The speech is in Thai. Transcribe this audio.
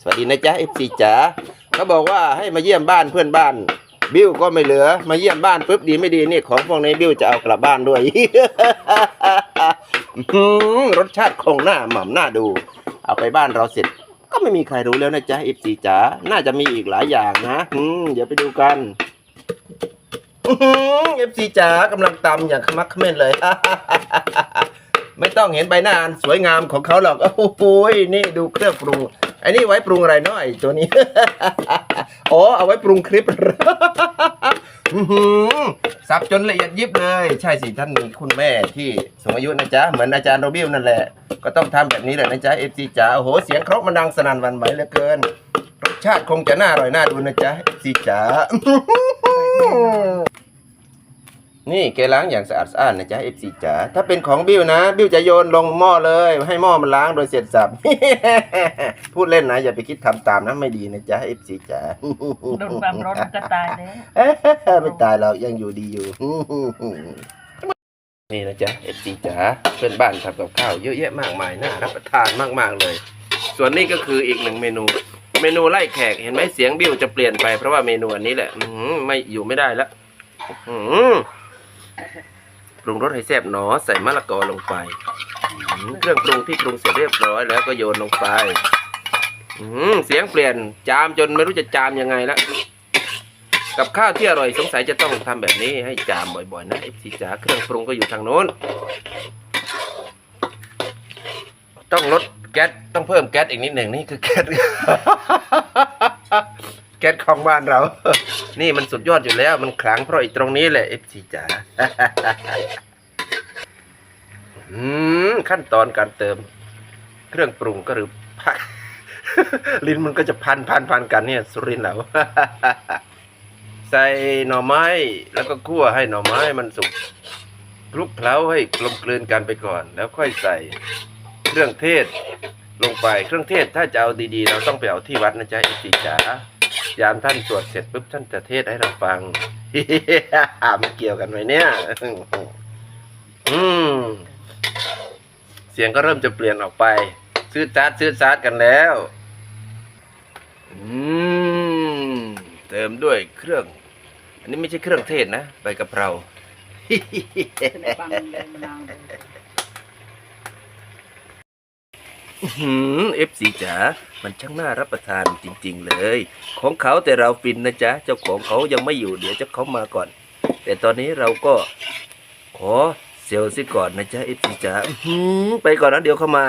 สวัสดีนะจ๊ะ FC จ๋าเขาบอกว่าให้มาเยี่ยมบ้านเพื่อนบ้าน บิวก็ไม่เหลือ มาเยี่ยมบ้านปุ๊บดีไม่ดีนี่ของพวกนี้บิวจะเอากลับบ้านด้วยรสชาติคงหน้าหม่ำหน้าดู เอาไปบ้านเราเสร็จ ก็ไม่มีใครรู้แล้วนะจ๊ะ FC จ๋าน่าจะมีอีกหลายอย่างนะอืมเดี๋ยวไปดูกันเอฟซีจ๋ากำลังตำอย่างขมักเขม้นเลย ไม่ต้องเห็นใบหน้าอันสวยงามของเขาหรอก โอ้โหยนี่ดูเครื่องปรุงอ้นี่ไว้ปรุงอะไรเนาะไอ้ตัวนี้ อ๋อ เอาไว้ปรุงคลิปสับจนละเอียดยิบเลย ใช่สิท่านมีคุณแม่ที่สูงอายุนะจ๊ะ เหมือนอาจารย์โรบิวนั่นแหละ ก็ต้องทำแบบนี้แหละนะจ๊ะเอฟซีจ๋า โอ้โห เสียงครกมันดังสนั่นวันไหวเหลือเกิน รสชาติคงจะน่าอร่อยน่าดูนะจ๊ะเอฟซีจ๋า นี่แกล้างอย่างสะอาดสะอ้านนะจ๊ะ FC จ๋าถ้าเป็นของบิ้วนะ บิ้วจะโยนลงหม้อเลย ให้หม้อมันล้างโดยเสร็จสับ พูดเล่นนะ อย่าไปคิดทำตามนะไม่ดีนะจ๊ะ FC จ๋าโดนความร้อนมันก็ตายแล้วไม่ตายเรายังอยู่ดีอยู่ นี่นะจ๊ะ FC จ๋าเพื่อนบ้านทำกับข้าวเยอะแยะมากมายน่ารับประทานมากๆเลย ส่วนนี้ก็คืออีกหนึ่งเมนู เมนูไล่แขกเห็นไหมเสียงบิ้วจะเปลี่ยนไปเพราะว่าเมนูอันนี้แหละอื้อหือไม่อยู่ไม่ได้แล้วอื้อหือ ปรุงรสให้แซ่บหนอใส่มะละกอลงไปเครื่องปรุงที่ปรุงเสร็จเรียบร้อยแล้วก็โยนลงไปอืเสียงเปลี่ยนจามจนไม่รู้จะจามยังไงล้วกับข้าวที่อร่อยสงสัยจะต้องทำแบบนี้ให้จามบ่อยๆนะเอฟซีจ๋าเครื่องปรุงก็อยู่ทางโน้น ต้องลดแก๊สต้องเพิ่มแก๊สอีกนิดหนึ่งนี่คือแก๊สแก๊สของบ้านเรา นี่มันสุดยอดอยู่แล้ว มันขลังเพราะไอ้ตรงนี้แหละเอฟซีจ๋าอืมขั้นตอนการเติม เครื่องปรุงก็หรือพักลิ้นมันก็จะพันพันพันกันเนี่ยสุรินทร์เราใส่หน่อไม้ แล้วก็คั่วให้หน่อไม้มันสุกคลุกเคล้าให้กลมกลืนกันไปก่อน แล้วค่อยใส่เครื่องเทศลงไปเครื่องเทศถ้าจะเอาดีๆ เราต้องไปเอาที่วัดนะจ๊ะอิสิจ๋า ยามท่านสวดเสร็จปุ๊บท่านจะเทศให้เราฟังมันเกี่ยวกันไหมเนี่ย อืม เสียงก็เริ่มจะเปลี่ยนออกไป ซื้อจาดซื้อจาดกันแล้ว อืม เติมด้วยเครื่อง อันนี้ไม่ใช่เครื่องเทศนะใบกะเพราหืมเเอฟซีจ๋า มันช่างน่ารับประทานจริง ๆ เลย ของเขาแต่เราฟินนะจ๊ะ เจ้าของเขายังไม่อยู่เดี๋ยวเจ้าเขามาก่อน แต่ตอนนี้เราก็ขอเซลซิก่อนนะจ๊ะเอฟซีจ๋าไปก่อนนะเดี๋ยวเขามา